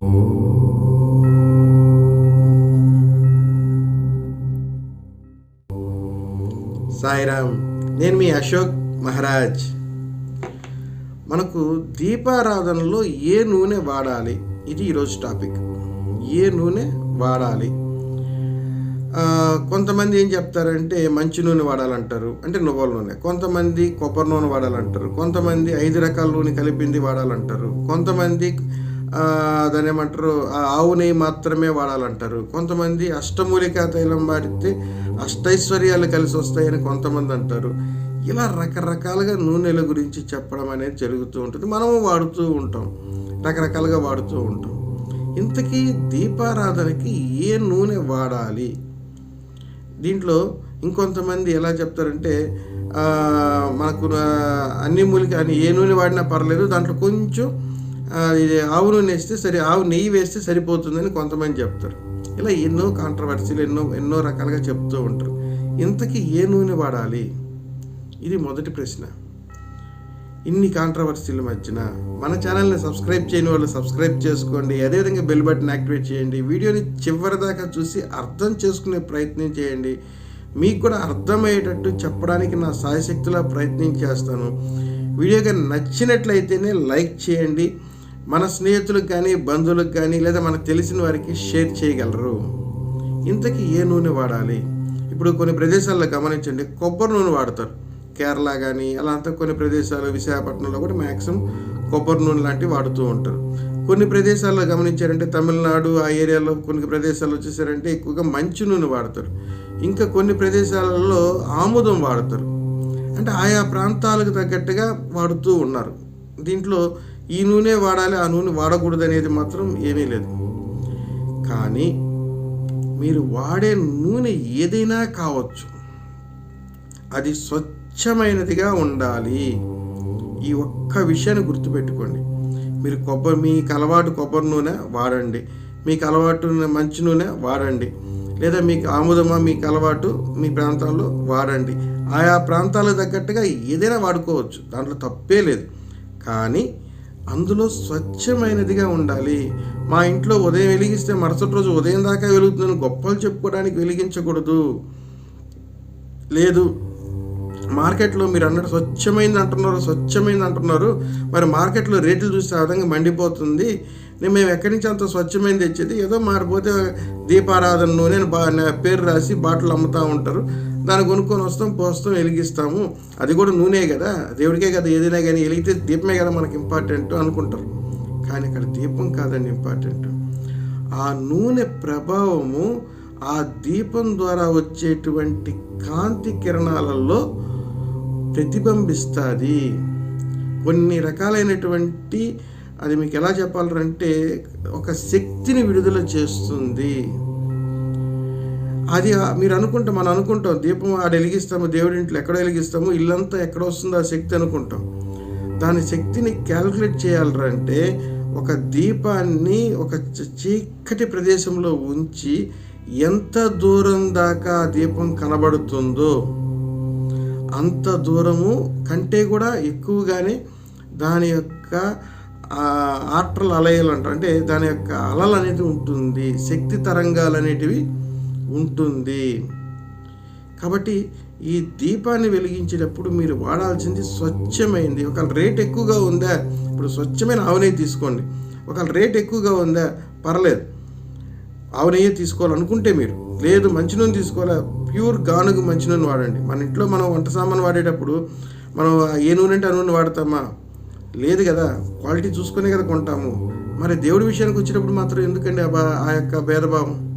సాయిరామ్ నేను మీ అశోక్ మహారాజ్. మనకు దీపారాధనలో ఏ నూనె వాడాలి? ఇది ఈరోజు టాపిక్. ఏ నూనె వాడాలి? కొంతమంది ఏం చెప్తారంటే మంచి నూనె వాడాలంటారు. అంటే నువ్వుల నూనె. కొంతమంది కొబ్బరి నూనె వాడాలంటారు. కొంతమంది ఐదు రకాల నూనె కలిపింది వాడాలంటారు. కొంతమంది దాని ఏమంటారు? ఆ ఆవు నెయ్యి మాత్రమే వాడాలంటారు. కొంతమంది అష్టమూలికా తైలం వాడితే అష్టైశ్వర్యాలు కలిసి వస్తాయని కొంతమంది అంటారు. ఇలా రకరకాలుగా నూనెల గురించి చెప్పడం అనేది జరుగుతూ ఉంటుంది. మనము వాడుతూ ఉంటాం. రకరకాలుగా వాడుతూ ఉంటాం. ఇంతకీ దీపారాధనకి ఏ నూనె వాడాలి? దీంట్లో ఇంకొంతమంది ఎలా చెప్తారంటే మనకు అన్ని మూలిక అని ఏ నూనె వాడినా పర్లేదు దాంట్లో కొంచెం ఇది ఆవు నూనె వేస్తే సరే ఆవు నెయ్యి వేస్తే సరిపోతుందని కొంతమంది చెప్తారు. ఇలా ఎన్నో కాంట్రవర్సీలు ఎన్నో ఎన్నో రకాలుగా చెప్తూ ఉంటారు. ఇంతకీ ఏ నూనె వాడాలి? ఇది మొదటి ప్రశ్న. ఇన్ని కాంట్రవర్సీల మధ్యన మన ఛానల్ని సబ్స్క్రైబ్ చేయని వాళ్ళు సబ్స్క్రైబ్ చేసుకోండి. అదేవిధంగా బెల్ బటన్ యాక్టివేట్ చేయండి. వీడియోని చివరి దాకా చూసి అర్థం చేసుకునే ప్రయత్నం చేయండి. మీకు కూడా అర్థమయ్యేటట్టు చెప్పడానికి నా సాయశక్తిలా ప్రయత్నం చేస్తాను. వీడియో కానీ నచ్చినట్లయితేనే లైక్ చేయండి. మన స్నేహితులకు కానీ బంధువులకు కానీ లేదా మనకు తెలిసిన వారికి షేర్ చేయగలరు. ఇంతకీ ఏ నూనె వాడాలి? ఇప్పుడు కొన్ని ప్రదేశాల్లో గమనించండి కొబ్బరి నూనె వాడతారు. కేరళ కానీ అలా అంతా కొన్ని ప్రదేశాలు విశాఖపట్నంలో కూడా మ్యాక్సిమం కొబ్బరి నూనె లాంటివి వాడుతూ ఉంటారు. కొన్ని ప్రదేశాల్లో గమనించారంటే తమిళనాడు ఆ ఏరియాలో కొన్ని ప్రదేశాలు వచ్చేసారంటే ఎక్కువగా మంచి నూనె వాడతారు. ఇంకా కొన్ని ప్రదేశాలలో ఆముదం వాడతారు. అంటే ఆయా ప్రాంతాలకు తగ్గట్టుగా వాడుతూ ఉన్నారు. దీంట్లో ఈ నూనె వాడాలి ఆ నూనె వాడకూడదు అనేది మాత్రం ఏమీ లేదు. కానీ మీరు వాడే నూనె ఏదైనా కావచ్చు అది స్వచ్ఛమైనదిగా ఉండాలి. ఈ ఒక్క విషయాన్ని గుర్తుపెట్టుకోండి. మీరు కొబ్బరి మీకు అలవాటు కొబ్బరి నూనె వాడండి. మీకు అలవాటు మంచి నూనె వాడండి. లేదా మీకు ఆముదమా మీకు అలవాటు మీ ప్రాంతాల్లో వాడండి. ఆయా ప్రాంతాలకు తగ్గట్టుగా ఏదైనా వాడుకోవచ్చు. దాంట్లో తప్పే లేదు. కానీ అందులో స్వచ్ఛమైనదిగా ఉండాలి. మా ఇంట్లో ఉదయం వెలిగిస్తే మరుసటి రోజు ఉదయం దాకా వెలుగుతుందని గొప్పలు చెప్పుకోవడానికి వెలిగించకూడదు. లేదు మార్కెట్లో మీరు అన్నట్టు స్వచ్ఛమైంది అంటున్నారు స్వచ్ఛమైంది అంటున్నారు. మరి మార్కెట్లో రేట్లు చూస్తే ఆ విధంగా మండిపోతుంది. నేను మేము ఎక్కడి నుంచి అంత స్వచ్ఛమైంది తెచ్చేది? ఏదో మారిపోతే దీపారాధన నూనె అని బా పేరు రాసి బాటిల్ అమ్ముతూ ఉంటారు. దాన్ని కొనుక్కొని వస్తాం పోస్తాం వెలిగిస్తాము. అది కూడా నూనె కదా. దేవుడికే కదా ఏదైనా కానీ వెలిగితే దీపమే కదా మనకి ఇంపార్టెంట్ అనుకుంటారు. కానీ అక్కడ దీపం కాదండి ఇంపార్టెంట్ ఆ నూనె ప్రభావము ఆ దీపం ద్వారా వచ్చేటువంటి కాంతి కిరణాలలో ప్రతిబింబిస్తుంది. కొన్ని రకాలైనటువంటి అది మీకు ఎలా చెప్పాలంటే ఒక శక్తిని విడుదల చేస్తుంది. అది మీరు అనుకుంటాం మనం అనుకుంటాం దీపం ఆడ వెలిగిస్తాము దేవుడి ఇంట్లో ఎక్కడ వెలిగిస్తాము ఇల్లంతా ఎక్కడ వస్తుందో ఆ శక్తి అనుకుంటాం. దాని శక్తిని క్యాల్కులేట్ చేయాలంటే ఒక దీపాన్ని ఒక చీకటి ప్రదేశంలో ఉంచి ఎంత దూరం దాకా ఆ దీపం కనబడుతుందో అంత దూరము కంటే కూడా ఎక్కువగానే దాని యొక్క ఆ, అలయలు అంటారు అంటే దాని యొక్క అలలు అనేది ఉంటుంది శక్తి తరంగాలు అనేటివి ఉంటుంది. కాబట్టి ఈ దీపాన్ని వెలిగించేటప్పుడు మీరు వాడాల్సింది స్వచ్ఛమైంది. ఒకవేళ రేట్ ఎక్కువగా ఉందా? ఇప్పుడు స్వచ్ఛమైన ఆవునే తీసుకోండి. ఒకవేళ రేట్ ఎక్కువగా ఉందా? పర్లేదు. ఆవు తీసుకోవాలనుకుంటే మీరు. లేదు మంచి నూనె తీసుకోవాలా? ప్యూర్ గానుగు మంచి నూనె వాడండి. మన ఇంట్లో మనం వంట సామాన్ వాడేటప్పుడు మనం ఏ నూనె అంటే ఆ నూనె వాడతామా? లేదు కదా. క్వాలిటీ చూసుకునే కదా కొంటాము. మరి దేవుడి విషయానికి వచ్చినప్పుడు మాత్రం ఎందుకండి ఆ ఆ యొక్క భేదభావం?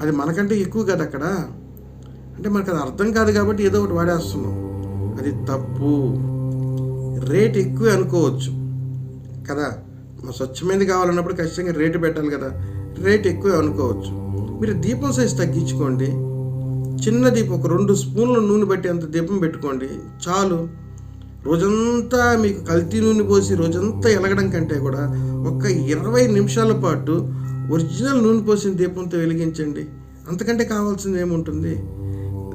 అది మనకంటే ఎక్కువ కదా అక్కడ? అంటే మనకు అది అర్థం కాదు కాబట్టి ఏదో ఒకటి వాడేస్తున్నాం. అది తప్పు. రేట్ ఎక్కువ అనుకోవచ్చు. కదా? స్వచ్ఛమైనది కావాలన్నప్పుడు ఖచ్చితంగా రేటు పెట్టాలి కదా. రేట్ ఎక్కువ అనుకోవచ్చు. మీరు దీపం సైజ్ తగ్గించుకోండి. చిన్న దీపం ఒక రెండు స్పూన్ల నూనె బట్టి అంత దీపం పెట్టుకోండి. చాలు. రోజంతా మీకు కల్తీ నూనె పోసి రోజంతా ఎలగడం కంటే కూడా ఒక ఇరవై నిమిషాల పాటు ఒరిజినల్ నూనె పోసిన దీపంతో వెలిగించండి. అంతకంటే కావాల్సింది ఏముంటుంది?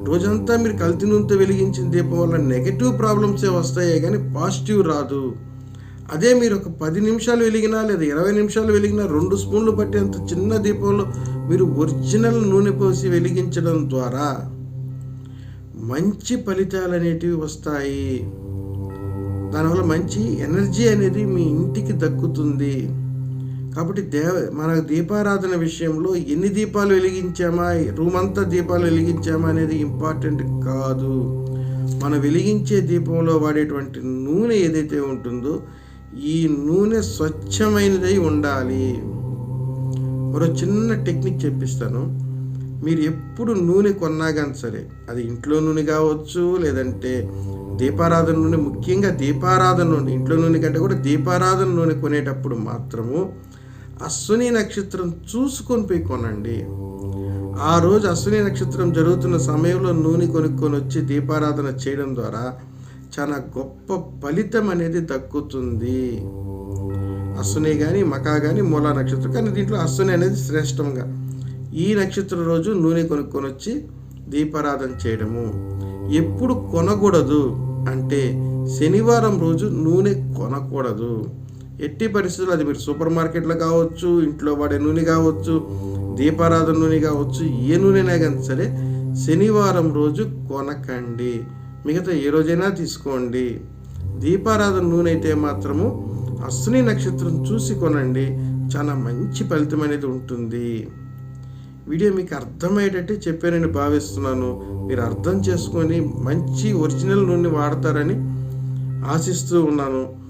రోజంతా మీరు కల్తీ నూనెతో వెలిగించిన దీపం వల్ల నెగటివ్ ప్రాబ్లమ్సే వస్తాయే కానీ పాజిటివ్ రాదు. అదే మీరు ఒక పది నిమిషాలు వెలిగినా లేదా ఇరవై నిమిషాలు వెలిగినా రెండు స్పూన్లు పట్టేంత చిన్న దీపంలో మీరు ఒరిజినల్ నూనె పోసి వెలిగించడం ద్వారా మంచి ఫలితాలు అనేటివి వస్తాయి. దానివల్ల మంచి ఎనర్జీ అనేది మీ ఇంటికి దక్కుతుంది. కాబట్టి దేవ మన దీపారాధన విషయంలో ఎన్ని దీపాలు వెలిగించామా? రూమ్ అంతా దీపాలు వెలిగించామా అనేది ఇంపార్టెంట్ కాదు. మనం వెలిగించే దీపంలో వాడేటువంటి నూనె ఏదైతే ఉంటుందో ఈ నూనె స్వచ్ఛమైనదై ఉండాలి. మరో చిన్న టెక్నిక్ చెప్పిస్తాను. మీరు ఎప్పుడు నూనె కొన్నా కానీ సరే అది ఇంట్లో నూనె కావచ్చు లేదంటే దీపారాధన నూనె ముఖ్యంగా దీపారాధన నూనె ఇంట్లో నూనె కంటే కూడా దీపారాధన నూనె కొనేటప్పుడు మాత్రము అశ్విని నక్షత్రం చూసుకొని పోయి కొనండి. ఆ రోజు అశ్విని నక్షత్రం జరుగుతున్న సమయంలో నూనె కొనుక్కొని వచ్చి దీపారాధన చేయడం ద్వారా చాలా గొప్ప ఫలితం అనేది దక్కుతుంది. అశ్విని కానీ మకా కానీ మూలా నక్షత్రం. కానీ దీంట్లో అశ్విని అనేది శ్రేష్టంగా. ఈ నక్షత్రం రోజు నూనె కొనుక్కొని వచ్చి దీపారాధన చేయడము. ఎప్పుడు కొనకూడదు అంటే శనివారం రోజు నూనె కొనకూడదు. ఎట్టి పరిస్థితుల్లో అది మీరు సూపర్ మార్కెట్లో కావచ్చు ఇంట్లో వాడే నూనె కావచ్చు దీపారాధన నూనె కావచ్చు ఏ నూనెనా కానీ సరే శనివారం రోజు కొనకండి. మిగతా ఏ రోజైనా తీసుకోండి. దీపారాధన నూనె అయితే మాత్రము అశ్విని నక్షత్రం చూసి కొనండి. చాలా మంచి ఫలితం అనేది ఉంటుంది. వీడియో మీకు అర్థమయ్యేటట్టు చెప్పానని భావిస్తున్నాను. మీరు అర్థం చేసుకొని మంచి ఒరిజినల్ నూనె వాడతారని ఆశిస్తూ ఉన్నాను.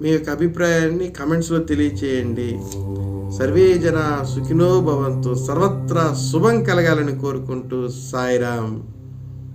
మీ యొక్క అభిప్రాయాన్ని కమెంట్స్లో తెలియచేయండి. సర్వే జన సుఖినో భవంతు. సర్వత్రా శుభం కలగాలని కోరుకుంటూ సాయిరామ్.